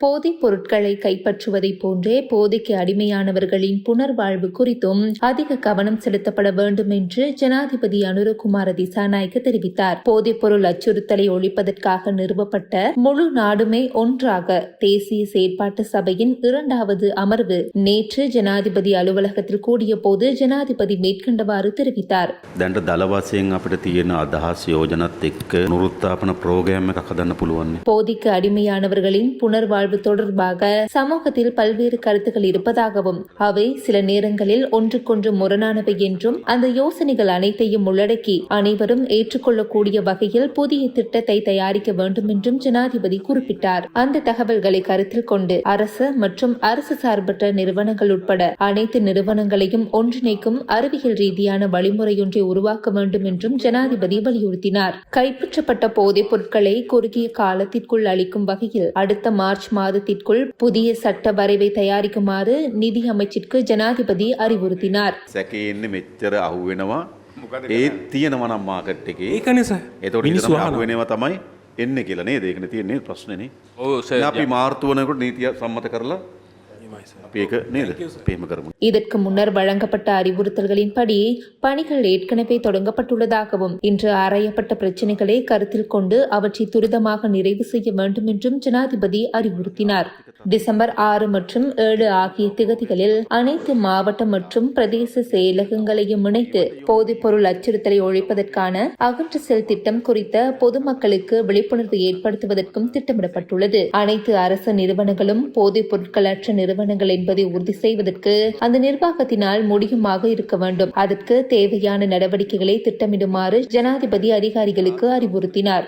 போதைப் பொருட்களை கைப்பற்றுவதைப் போன்றே போதைக்கு அடிமையானவர்களின் புனர்வாழ்வு குறித்தும் அதிக கவனம் செலுத்தப்பட வேண்டும் என்று ஜனாதிபதி அனுரகுமார திசாநாயக்க தெரிவித்தார் போதைப் பொருள் அச்சுறுத்தலை ஒழிப்பதற்காக நிறுவப்பட்ட முழு நாடுமே ஒன்றாக தேசிய செயற்பாட்டு சபையின் இரண்டாவது அமர்வு நேற்று ஜனாதிபதி அலுவலகத்தில் கூடிய போது ஜனாதிபதி மேற்கண்டவாறு தெரிவித்தார் දැන්ට දලවසයෙන් අපිට තියෙන අදහස් යෝජනත් එක්ක නුරුත්තාපන ප්‍රෝගෑම එකක් හදන්න පුළුවන්නේ. போதைக்கு அடிமையானவர்களின் புனர்வாழ்வு வாழ்வு தொடர்பாக சமூகத்தில் பல்வேறு கருத்துக்கள் இருப்பதாகவும் அவை சில நேரங்களில் ஒன்றுக்கொன்று முரணானவை என்றும் அந்த யோசனைகள் அனைத்தையும் உள்ளடக்கி அனைவரும் ஏற்றுக்கொள்ளக்கூடிய வகையில் புதிய திட்டத்தை தயாரிக்க வேண்டும் என்றும் ஜனாதிபதி குறிப்பிட்டார். அந்த தகவல்களை கருத்தில் கொண்டு அரசு மற்றும் அரசு சார்பற்ற நிறுவனங்கள் உட்பட அனைத்து நிறுவனங்களையும் ஒன்றிணைக்கும் அறிவியல் ரீதியான வழிமுறையொன்றை உருவாக்க வேண்டும் என்றும் ஜனாதிபதி வலியுறுத்தினார். கைப்பற்றப்பட்ட போதைப் பொருட்களை குறுகிய காலத்திற்குள் அளிக்கும் வகையில் அடுத்த மார்ச் மாதத்திற்குள் புதிய சட்ட வரைவை தயாரிக்குமாறு நிதி அமைச்சிற்கு ஜனாதிபதி அறிவுறுத்தினார் සැකේ එන්න මෙච්චර අහුවෙනවා ඒත් තියෙනවනම් මාකට් එකේ ඒකනේ සර්. එතොට මිනිස්සු ඉතම අහනවා. අහුවෙනවා තමයි එන්න කියලනේ දේකන තියන්නේ ප්‍රශ්නනේ ඔව් සර්. අපි මාර්තුවනකට නීතිය සම්මත කරලා இதற்கு முன்னர் வழங்கப்பட்ட அறிவுறுத்தல்களின்படி பணிகள் ஏற்கனவே தொடங்கப்பட்டுள்ளதாகவும் இன்று ஆராயப்பட்ட பிரச்சினைகளை கருத்தில் கொண்டு அவற்றை துரிதமாக நிறைவு செய்ய வேண்டும் என்றும் ஜனாதிபதி அறிவுறுத்தினார். டிசம்பர் ஆறு மற்றும் ஏழு ஆகிய திகதிகளில் அனைத்து மாவட்ட மற்றும் பிரதேச செயலகங்களையும் இணைத்து போதைப்பொருள் அச்சுறுத்தலை ஒழிப்பதற்கான அகற்று செல் திட்டம் குறித்த பொதுமக்களுக்கு விழிப்புணர்வு ஏற்படுத்துவதற்கும் திட்டமிடப்பட்டுள்ளது. அனைத்து அரசு நிறுவனங்களும் போதைப் பொருட்கள் அற்ற நிறுவனம் நிறுவனங்கள் என்பதை உறுதி செய்வதற்கு அந்த நிர்வாகத்தினால் முடியுமாக இருக்க வேண்டும். அதற்கு தேவையான நடவடிக்கைகளை திட்டமிடுமாறு ஜனாதிபதி அதிகாரிகளுக்கு அறிவுறுத்தினார்.